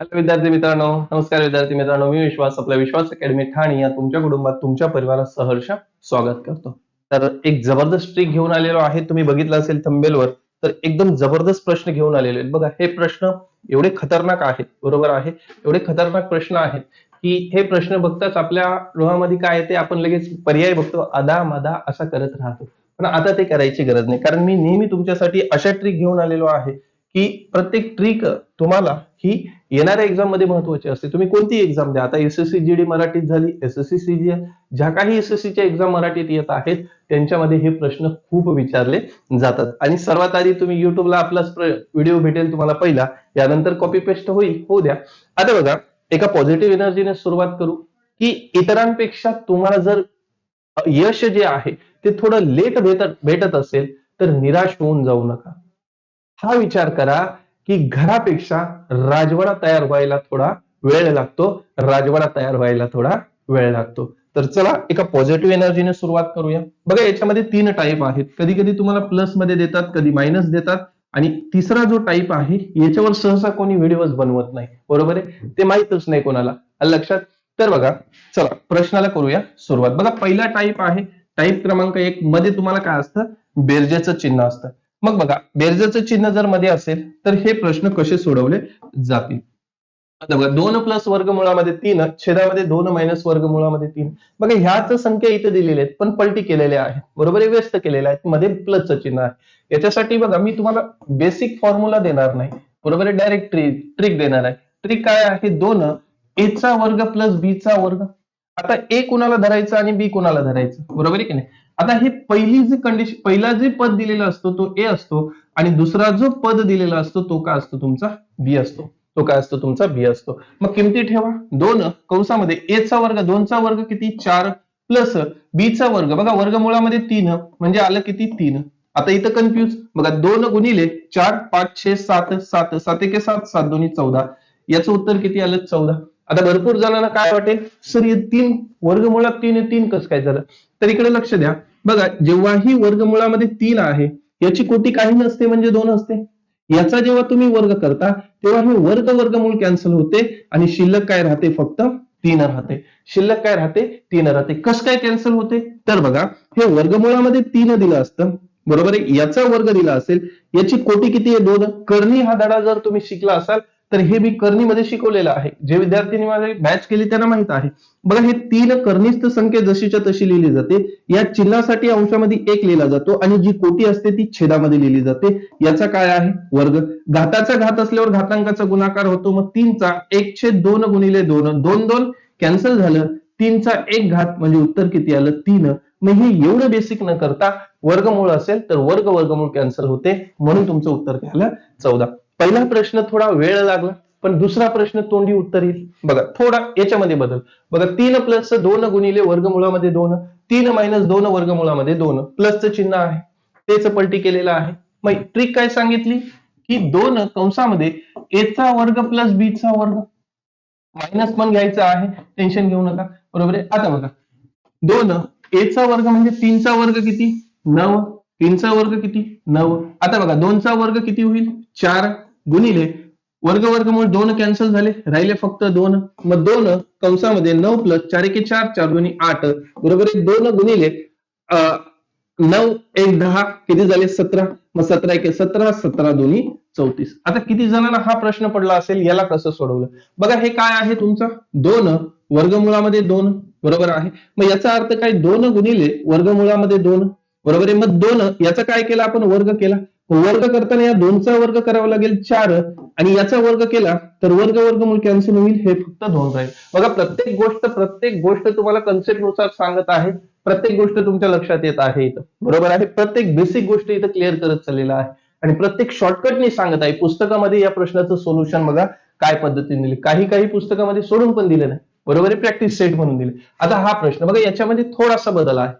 Hello विद्यार्थी मित्रांनो नमस्कार विद्यार्थी मित्रांनो मी विश्वास आपल्या विश्वास अकॅडमी ठाणे या तुमच्या कुटुंबात तुमच्या परिवारात सहर्ष स्वागत करतो. तर एक जबरदस्त ट्रिक घेऊन आलेलो आहे तुम्ही बघितलं असेल थंबेलवर तर एकदम जबरदस्त प्रश्न घेऊन आलेले आहेत. बघा हे प्रश्न एवढे खतरनाक आहेत बरोबर आहे? एवढे खतरनाक प्रश्न आहेत की हे प्रश्न बघताच आपल्या गृहामध्ये काय ते आपण लगेच पर्याय बघतो अदा मदा असा करत राहतो. पण आता ते करायची गरज नाही. कारण मी नेहमी तुमच्यासाठी अशा ट्रिक घेऊन आलेलो आहे की प्रत्येक ट्रिक तुम्हाला ही येणाऱ्या एक्झाममध्ये महत्वाची असते. तुम्ही कोणती एक्झाम द्या? आता एसएससी जीडी मराठीत झाली. एसएससी सीजी ज्या काही एसएससीच्या एक्झाम मराठीत येत आहेत त्यांच्यामध्ये हे प्रश्न खूप विचारले जातात. आणि सर्वात आधी तुम्ही युट्यूबला आपलाच व्हिडिओ भेटेल तुम्हाला पहिला. यानंतर कॉपी पेस्ट होईल. होऊ द्या. आता बघा एका पॉझिटिव्ह एनर्जीने सुरुवात करू. की इतरांपेक्षा तुम्हाला जर यश जे आहे ते थोडं लेट भेटत भेटत असेल तर निराश होऊन जाऊ नका. हा विचार करा. की घरापेक्षा राजवाडा तयार व्हायला थोडा वेळ लागतो राजवाडा तयार व्हायला थोडा वेळ लागतो. तर चला एका पॉझिटिव्ह एनर्जीने सुरुवात करूया. बघा याच्यामध्ये तीन टाईप आहेत. कधी कधी तुम्हाला प्लसमध्ये देतात कधी मायनस देतात. आणि तिसरा जो टाईप आहे याच्यावर सहसा कोणी व्हिडिओज बनवत नाही. बरोबर आहे? ते माहीतच नाही कोणाला. लक्षात? तर बघा चला प्रश्नाला करूया सुरुवात. बघा पहिला टाईप आहे टाईप क्रमांक एक. मध्ये तुम्हाला काय असतं? बेरजेचं चिन्ह असतं. मग बघा बेरजेचं चिन्ह जर मध्ये असेल तर हे प्रश्न कसे सोडवले जातील? आता बघा दोन प्लस वर्गमुळामध्ये तीन छेदामध्ये दोन मायनस वर्गमुळामध्ये तीन. बघा ह्याच संख्या इथे दिलेल्या आहेत पण पलटी केलेल्या आहेत. बरोबर आहे व्यस्त केलेल्या आहेत. मध्ये प्लसचं चिन्ह आहे. याच्यासाठी बघा मी तुम्हाला बेसिक फॉर्म्युला देणार नाही. बरोबर आहे डायरेक्ट ट्रिक ट्रिक देणार आहे. ट्रिक काय आहे? दोन ए चा वर्ग प्लस बी चा वर्ग. आता ए कुणाला धरायचं आणि बी कुणाला धरायचं? बरोबर आहे की नाही? आता हे पहिली जी कंडिशन पहिला जे पद दिलेला असतो तो ए असतो आणि दुसरा जो पद दिलेला असतो तो काय असतो तुमचा? बी असतो. तो काय असतो तुमचा? बी असतो. मग किमती ठेवा. दोन कंसामध्ये ए चा वर्ग दोनचा वर्ग किती? चार प्लस बीचा वर्ग. बघा वर्गमुळामध्ये तीन म्हणजे आलं किती? तीन. आता इथं कन्फ्युज बघा दोन गुणिले चार पाच छे सात सात सात एके सात सात दोन्ही चौदा. याचं उत्तर किती आलं? चौदा. आता भरपूर जणांना काय वाटेल? सर हे तीन वर्गमुळात तीन तीन कसं काय झालं? तर इकडे लक्ष द्या. बघा जेव्हाही वर्गमुळामध्ये तीन आहे याची कोटी काही नसते म्हणजे दोन असते. याचा जेव्हा तुम्ही वर्ग करता तेव्हा हे वर्ग वर्गमूळ कॅन्सल होते आणि शिल्लक काय राहते? फक्त तीन राहते. शिल्लक काय राहते? तीन राहते. कस काय कॅन्सल होते? तर बघा हे वर्गमुळामध्ये तीन दिलं असतं. बरोबर आहे? याचा वर्ग दिला असेल याची कोटी किती आहे? दोन. करणी हा धडा जर तुम्ही शिकला असाल तर हे मी कर्णीमध्ये शिकवलेलं आहे. जे विद्यार्थ्यांनी माझे बॅच केली त्यांना माहीत आहे. बघा हे तीन कर्णिस्थ संख्या जशीच्या तशी लिहिली जाते. या चिन्हासाठी अंशामध्ये एक लिहिला जातो आणि जी कोटी असते ती छेदामध्ये लिहिली जाते. याचा काय आहे? वर्ग. घाताचा घात असल्यावर घातांकाचा गुणाकार होतो. मग तीनचा एक छेद दोन गुणिले दोन. दोन दोन कॅन्सल झालं. तीनचा एक घात म्हणजे उत्तर किती आलं? तीन. मग हे एवढं बेसिक न करता वर्गमूळ असेल तर वर्ग वर्गमूळ कॅन्सल होते. म्हणून तुमचं उत्तर काय आलं चौदा. पहिला प्रश्न थोडा वेळ लागला पण दुसरा प्रश्न तोंडी उत्तर येईल. बघा थोडा याच्यामध्ये बदल. बघा तीन प्लस दोन गुणिले वर्गमुळामध्ये दोन तीन मायनस दोन वर्गमुळामध्ये दोन. प्लसचं चिन्ह आहे. तेच पलटी केलेलं आहे. मग ट्रिक काय सांगितली? की दोन कंसामध्ये एचा वर्ग प्लस बीचा वर्ग. मायनस पण घ्यायचा आहे. टेन्शन घेऊ नका. बरोबर आहे? आता बघा. दोन एचा वर्ग म्हणजे तीनचा वर्ग किती? नऊ. तीनचा वर्ग किती? नऊ. आता बघा दोनचा वर्ग किती होईल? चार. गुणिले वर्ग वर्गमुळे दोन कॅन्सल झाले राहिले फक्त दोन. मग दोन कंसामध्ये नऊ प्लस चार एके चार चार दोन्ही आठ. बरोबर आहे? दोन गुणिले अं, नऊ एक दहा किती झाले? सतरा. मग सतरा एके सतरा सतरा दोन्ही चौतीस. आता किती जणांना हा प्रश्न पडला असेल याला कसं सोडवलं? बघा हे काय आहे तुमचं? दोन वर्गमुळामध्ये दोन. बरोबर आहे? मग याचा अर्थ काय? दोन गुणिले वर्गमुळामध्ये दोन. बरोबर आहे? मग दोन याचा काय केला आपण? वर्ग केला. वर्ग करताना या दोनचा वर्ग करावा लागेल चार आणि याचा वर्ग केला तर वर्ग वर्गमूळ कॅन्सल होईल हे फक्त दोन राहील. बघा प्रत्येक गोष्ट प्रत्येक गोष्ट तुम्हाला कन्सेप्टनुसार सांगत आहे. प्रत्येक गोष्ट तुमच्या लक्षात येत आहे इथं. बरोबर आहे? प्रत्येक बेसिक गोष्ट इथं क्लिअर करत चाललेला आहे. आणि प्रत्येक शॉर्टकटने सांगत आहे. पुस्तकामध्ये या प्रश्नाचं सोल्युशन बघा काय पद्धतीने दिले. काही काही पुस्तकामध्ये सोडून पण दिले नाही. बरोबर आहे? प्रॅक्टिस सेट म्हणून दिले. आता हा प्रश्न बघा याच्यामध्ये थोडासा बदल आहे.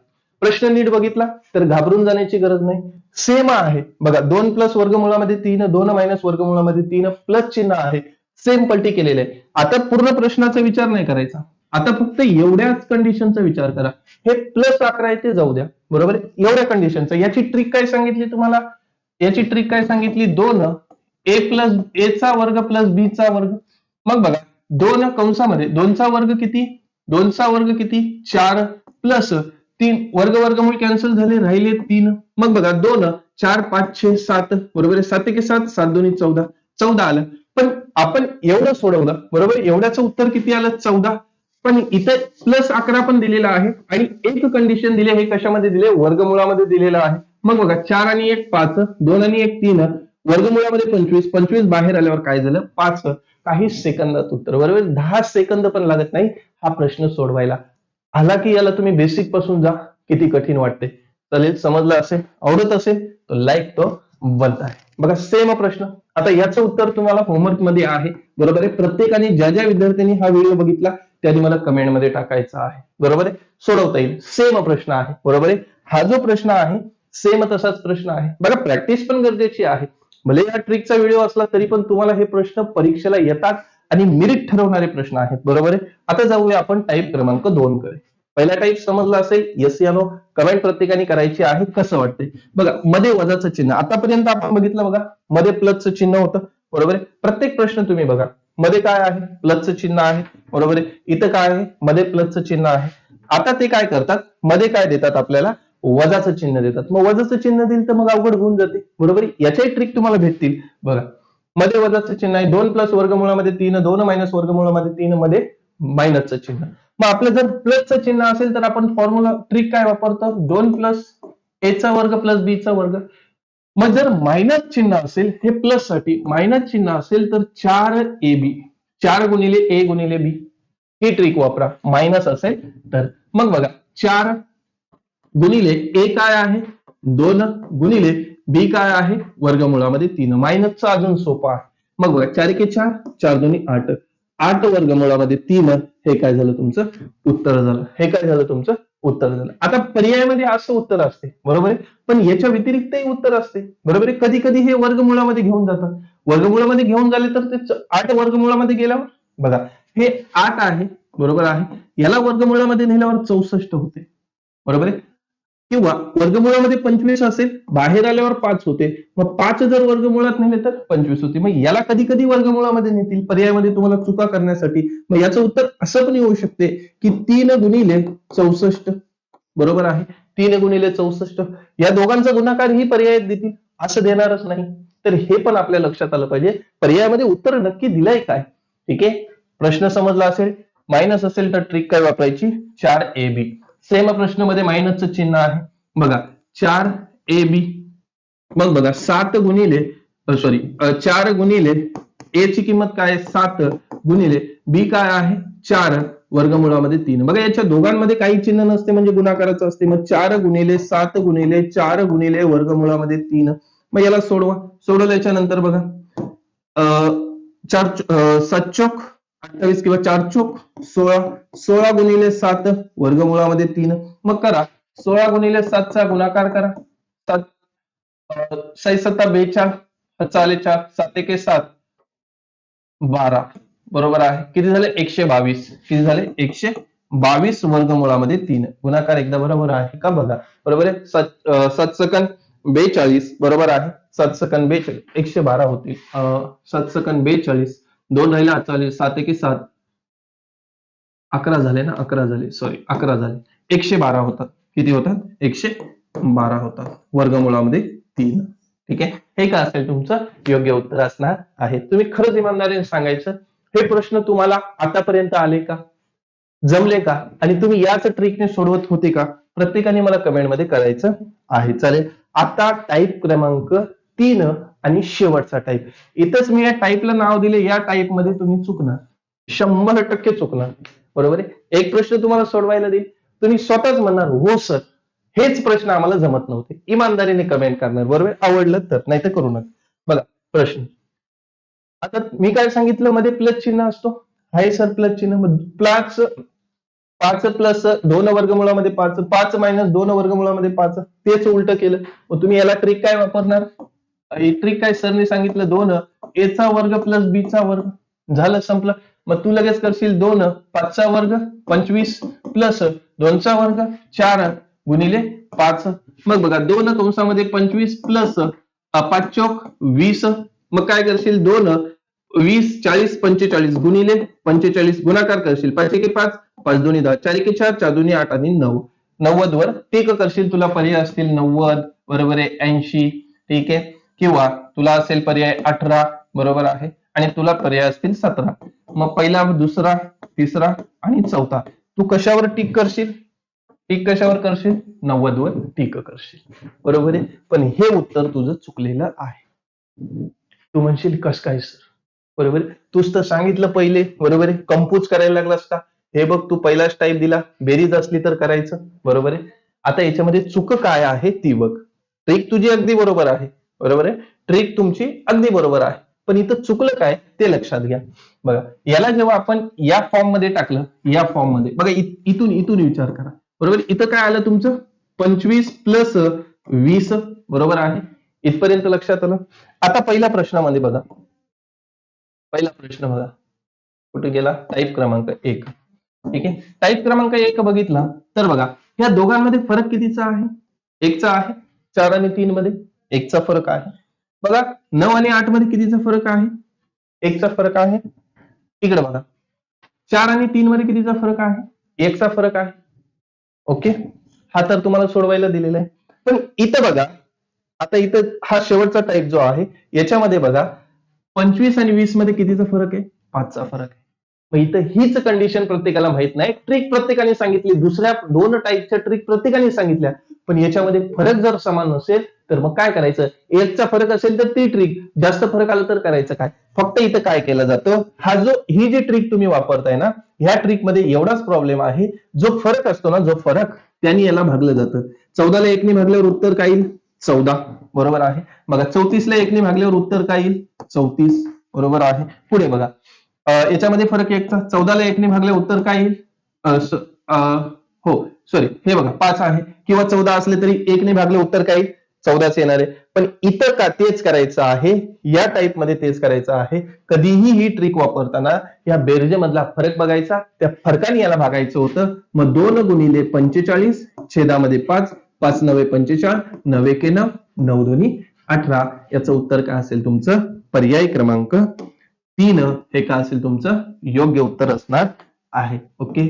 प्रश्न नीट बघितला तर घाबरून जाण्याची गरज नाही. सेम आहे. बघा दोन प्लस वर्गमुळामध्ये तीन दोन मायनस वर्गमुळामध्ये तीन प्लस चिन्ह आहे. सेम पलटी केलेले आहे. आता पूर्ण प्रश्नाचा विचार नाही करायचा. आता फक्त एवढ्याच कंडिशनचा विचार करा. हे प्लस अकरा आहे ते जाऊ द्या. बरोबर? आहे? एवढ्या कंडिशनचा याची ट्रिक काय सांगितली तुम्हाला? याची ट्रिक काय सांगितली? दोन. ए प्लस ए चा वर्ग प्लस बी चा वर्ग. मग बघा दोन कंसामध्ये दोनचा वर्ग किती? दोनचा वर्ग किती? चार प्लस तीन वर्ग वर्गमूळ कॅन्सल झाले राहिले तीन. मग बघा दोन चार पाच छे सात बरोबर आहे? सात एक सात सात दोन्ही चौदा. चौदा आलं. पण आपण एवढं सोडवलं बरोबर एवढ्याचं उत्तर किती आलं? चौदा. पण इथे प्लस अकरा पण दिलेला आहे आणि एक कंडिशन दिले हे कशामध्ये दिले? वर्गमुळामध्ये दिलेलं आहे. मग बघा चार आणि एक पाच दोन आणि एक तीन. वर्गमुळामध्ये पंचवीस. पंचवीस बाहेर आल्यावर काय झालं? पाच. काही सेकंदात उत्तर. बरोबर? दहा सेकंद पण लागत नाही हा प्रश्न सोडवायला. आला की याला तुम्ही बेसिकपासून जा किती कठीण वाटते. चालेल समजलं असेल आवडत असेल तर लाईक तो बनता आहे. बघा सेम प्रश्न. आता याचं उत्तर तुम्हाला होमवर्कमध्ये आहे. बरोबर आहे? प्रत्येकाने ज्या ज्या विद्यार्थ्यांनी हा व्हिडिओ बघितला त्यांनी मला कमेंटमध्ये टाकायचा आहे. बरोबर आहे? सोडवता येईल. सेम प्रश्न आहे. बरोबर आहे? हा जो प्रश्न आहे सेम तसाच प्रश्न आहे. बघा प्रॅक्टिस पण गरजेची आहे. भले या ट्रिकचा व्हिडिओ असला तरी पण तुम्हाला हे प्रश्न परीक्षेला येतात आणि मिरिट ठरवणारे प्रश्न आहेत. बरोबर आहे? आता जाऊया आपण टाईप क्रमांक दोन कडे. पहिला टाईप समजला असेल यस या नो कमेंट प्रत्येकाने करायची आहे कसं वाटते बघा मध्ये वजाचं चिन्ह. आतापर्यंत आपण बघितलं बघा मध्ये प्लसचं चिन्ह होतं बरोबर आहे? प्रत्येक प्रश्न तुम्ही बघा. मध्ये काय आहे? प्लसचं चिन्ह आहे बरोबर आहे? इथं काय आहे? मध्ये प्लसचं चिन्ह आहे. आता ते काय करतात? मध्ये काय देतात आपल्याला? वजाचं चिन्ह देतात. मग वजाचं चिन्ह दिलं तर मग अवघड होऊन जाते बरोबर याच्याही ट्रिक तुम्हाला भेटतील. बघा मध्ये वजाचं चिन्ह आहे दोन प्लस वर्गमुळामध्ये तीन दोन मायनस वर्गमुळामध्ये तीन मध्ये मायनसचं चिन्ह. मग आपलं जर प्लसचं चिन्ह असेल तर आपण फॉर्म्युला ट्रिक काय वापरतो? दोन प्लस चा वर्ग प्लस बी चा वर्ग. मग जर मायनस चिन्ह असेल हे प्लससाठी मायनस चिन्ह असेल तर चार ए बी चार गुणिले ए गुणिले बी ही ट्रिक वापरा. मायनस असेल तर. मग बघा चार गुणिले ए काय आहे? दोन गुणिले बी काय आहे? वर्गमुळामध्ये तीन. मायनसचा अजून सोपा आहे. मग बघा चार के चार चार दोन्ही आठ. आठ वर्गमुळामध्ये तीन हे काय झालं तुमचं? उत्तर झालं. हे काय झालं तुमचं? उत्तर झालं. आता पर्यायामध्ये असं उत्तर असते. बरोबर आहे? पण याच्या व्यतिरिक्तही उत्तर असते. बरोबर आहे? कधी कधी हे वर्गमुळामध्ये घेऊन जातात. वर्गमुळामध्ये घेऊन झाले तर ते आठ वर्गमुळामध्ये गेल्यावर? बघा हे आठ आहे. बरोबर आहे? याला वर्गमुळामध्ये नेल्यावर चौसष्ट होते. बरोबर आहे? किंवा वर्गमुळामध्ये पंचवीस असेल बाहेर आल्यावर पाच होते. मग पाच जर वर्गमुळात नेले तर पंचवीस होते. मग याला कधी कधी वर्गमुळामध्ये नेतील. पर्यायामध्ये तुम्हाला चुका करण्यासाठी. मग याचं उत्तर असं पण येऊ शकते की तीन गुणिले चौसष्ट. बरोबर आहे? तीन गुणिले चौसष्ट. या दोघांचा गुणाकार ही पर्याय देतील. असं देणारच नाही. तर हे पण आपल्या लक्षात आलं पाहिजे. पर्यायामध्ये उत्तर नक्की दिलंय काय? ठीक आहे? प्रश्न समजला असेल मायनस असेल तर ट्रिक काय वापरायची? चार ए बी सेम प्रश्नामध्ये मायनसचं चिन्ह आहे. बघा चार ए बी मग बघा सात गुणिले सॉरी चार गुणिले ए ची किंमत काय सात गुणिले बी काय आहे? चार वर्गमुळामध्ये तीन. बघा याच्या दोघांमध्ये काही चिन्ह नसते म्हणजे गुणाकाराचं असते. मग चार गुणिले सात गुणिले चार गुणिले वर्गमुळामध्ये तीन. मग याला सोडवा. सोडवल्याच्या नंतर बघा अं, चार अं, सात अठ्ठावीस किंवा चार चोक सोळा सोळा गुणिले सात वर्गमुळामध्ये तीन. मग करा. सोळा गुणिले सातचा गुणाकार करा. सात अं, साई सत्ता बेचाळ चाले चार सात एके सात बारा. बरोबर आहे. किती झाले? एकशे बावीस. किती झाले? एकशे बावीस वर्गमुळामध्ये तीन. गुणाकार एकदा बरोबर आहे का? बघा. बरोबर आहे? सात सत्सकन सात सकन बेचाळीस. बरोबर आहे? सात सकन बेचाळीस. एकशे बारा होतील. अं, सात सकन बेचाळीस. दोन राहिले चालेल सात एके सात. अकरा झाले ना अकरा झाले सॉरी अकरा झाले. एकशे बारा होतात. किती होतात? एकशे बारा होतात. वर्गमुळामध्ये तीन. ठीक आहे? हे काय असेल तुमचं? योग्य उत्तर असणार आहे. तुम्ही खरंच इमानदारीने सांगायचं. हे प्रश्न तुम्हाला आतापर्यंत आले का? जमले का? आणि तुम्ही याच ट्रिकने सोडवत होते का? प्रत्येकाने मला कमेंटमध्ये करायचं आहे. चालेल. आता टाईप क्रमांक तीन. आणि शेवटचा टाईप इथंच मी या टाईपला नाव दिले या टाईपमध्ये तुम्ही चुकणार. शंभर टक्के चुकणार. बरोबर आहे? एक प्रश्न तुम्हाला सोडवायला देईल तुम्ही स्वतःच म्हणणार हो सर हेच प्रश्न आम्हाला जमत नव्हते. इमानदारीने कमेंट करणार. बरोबर आवडलं तर नाही तर करू नका. बघा प्रश्न. आता मी काय सांगितलं? मध्ये प्लस चिन्ह असतो. हाय सर प्लस चिन्ह प्लस पाच प्लस दोन वर्गमुळामध्ये पाच. पाच मायनस दोन वर्गमुळामध्ये पाच. तेच उलट केलं. मग तुम्ही याला ट्रिक काय वापरणार? ट्रिक काय सरने सांगितलं? दोन. एचा वर्ग प्लस बीचा वर्ग. झालं संपलं. मग तू लगेच करशील दोन. पाचचा वर्ग पंचवीस प्लस दोनचा वर्ग चार गुणिले पाच. मग बघा दोन कंसामध्ये पंचवीस प्लस पाच चौक वीस. मग काय करशील? दोन. वीस चाळीस पंचेचाळीस गुणिले पंचेचाळीस गुणाकार करशील. पाच एके पाच पाच दोन्ही दहा. चार एके चार चार दोन्ही आठ आणि नऊ. नव्वद वर टेक करशील तुला पर्याय असतील नव्वद बरोबर आहे ऐंशी. ठीक आहे? किंवा तुला असेल पर्याय अठरा बरोबर आहे? आणि तुला पर्याय असतील सतरा. मग पहिला दुसरा तिसरा आणि चौथा. तू कशावर टिक करशील? टिक कशावर करशील? नव्वद वर टिक करशील. बरोबर आहे? पण हे उत्तर तुझं चुकलेलं आहे. तू म्हणशील कस काय सर बरोबर आहे? तूच तर सांगितलं पहिले बरोबर आहे? कंपूज करायला लागलास का? हे बघ तू पहिलाच टाईप दिला. बेरीज असली तर करायचं. बरोबर आहे? आता याच्यामध्ये चुक काय आहे ती बघ. ट्रिक तुझी अगदी बरोबर आहे. बरोबर आहे? ट्रिक तुमची अगदी बरोबर आहे. पण इथं चुकलं काय ते लक्षात घ्या. बघा याला जेव्हा आपण या फॉर्ममध्ये टाकलं या फॉर्ममध्ये बघा इथून इथून विचार करा. बरोबर? इथं काय आलं तुमचं? पंचवीस प्लस वीस बरोबर आहे? इथपर्यंत लक्षात आलं? आता पहिल्या प्रश्नामध्ये बघा. पहिला प्रश्न बघा. कुठे गेला? टाईप क्रमांक एक. ठीक आहे? टाईप क्रमांक एक बघितला. तर बघा या दोघांमध्ये फरक कितीचा आहे? एकचा आहे चार आणि तीन मध्ये एकचा फरक आहे. बघा नऊ आणि आठमध्ये कितीचा फरक आहे? एकचा फरक आहे. इकडे बघा. चार आणि तीन मध्ये कितीचा फरक आहे? एकचा फरक आहे. ओके? हा तर तुम्हाला सोडवायला दिलेला आहे. पण इथं बघा आता इथं हा शेवटचा टाईप जो आहे याच्यामध्ये बघा पंचवीस आणि वीसमध्ये कितीचा फरक आहे? पाचचा फरक आहे. मग इथं हीच कंडिशन प्रत्येकाला माहीत नाही. ट्रिक प्रत्येकाने सांगितली. दुसऱ्या दोन टाईपच्या ट्रिक प्रत्येकाने सांगितल्या. पण याच्यामध्ये फरक जर समान नसेल तर मग काय करायचं? एकचा फरक असेल तर ती ट्रिक जास्त फरक आला तर करायचं काय? फक्त इथं काय केलं जातं? हा जो ही जी ट्रिक तुम्ही वापरताय ना ह्या ट्रिकमध्ये एवढाच प्रॉब्लेम आहे. जो फरक असतो ना जो फरक त्यांनी याला भागलं जातं. चौदाला एकने भागल्यावर उत्तर काय येईल? चौदा. बरोबर आहे? बघा चौतीसला एकने भागल्यावर उत्तर काय येईल? चौतीस. बरोबर आहे? पुढे बघा. याच्यामध्ये फरक एकचा चौदाला एकने भागल्यावर उत्तर काय येईल? हो सॉरी हे बघा पाच आहे किंवा चौदा असले तरी एकने भागले उत्तर काय? चौदाच येणार आहे. पण इथं का तेच करायचं आहे? या टाइपमध्ये तेच करायचं आहे. कधीही ही ट्रिक वापरताना या बेरजे मधला फरक बघायचा त्या फरकाने याला भागायचं होतं. मग दोन गुणिले पंचेचाळीस छेदामध्ये पाच पाच नवे पंचेचाळ नवे के नऊ नऊ दोन्ही अठरा. याचं उत्तर काय असेल तुमचं? पर्याय क्रमांक तीन. हे काय असेल तुमचं? योग्य उत्तर असणार आहे. ओके?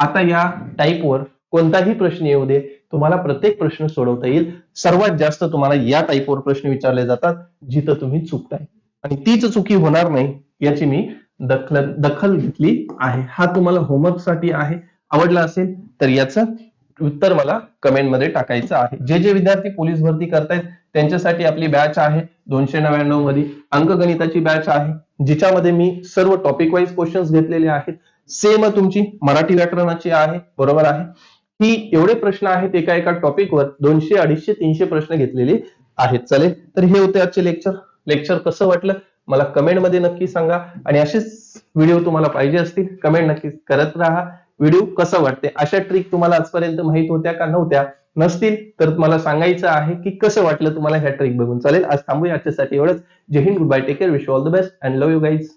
आता या टाईपवर कोणताही प्रश्न येऊ दे तुम्हाला प्रत्येक प्रश्न सोडवता येईल. सर्वात जास्त तुम्हाला या टाईपवर प्रश्न विचारले जातात जिथं तुम्ही चुकताय. आणि तीच चुकी होणार नाही याची मी दखल दखल घेतली आहे. हा तुम्हाला होमवर्कसाठी आहे. आवडला असेल तर याचं उत्तर मला कमेंटमध्ये टाकायचं आहे. जे जे विद्यार्थी पोलीस भरती करतायत त्यांच्यासाठी आपली बॅच आहे दोनशे नव्याण्णवमध्ये अंकगणिताची बॅच आहे जिच्यामध्ये मी सर्व टॉपिक वाईज क्वेश्चन्स घेतलेले आहेत. सेम तुमची. मराठी व्याकरणाची आहे. बरोबर आहे? ही एवढे प्रश्न आहेत एका एका टॉपिकवर दोनशे अडीचशे तीनशे प्रश्न घेतलेले आहेत. चालेल? तर हे होते आजचे लेक्चर लेक्चर कसं वाटलं? मला कमेंटमध्ये नक्की सांगा. आणि असेच व्हिडिओ तुम्हाला पाहिजे असतील कमेंट नक्की करत राहा. व्हिडिओ कसं वाटते? अशा ट्रिक तुम्हाला आजपर्यंत माहीत होत्या का नव्हत्या? नसतील तर तुम्हाला सांगायचं आहे की कसं वाटलं तुम्हाला ह्या ट्रिक बघून. चालेल? आज थांबूया आजच्यासाठी एवढंच. जय Hind good bye take care wish all the best and love you guys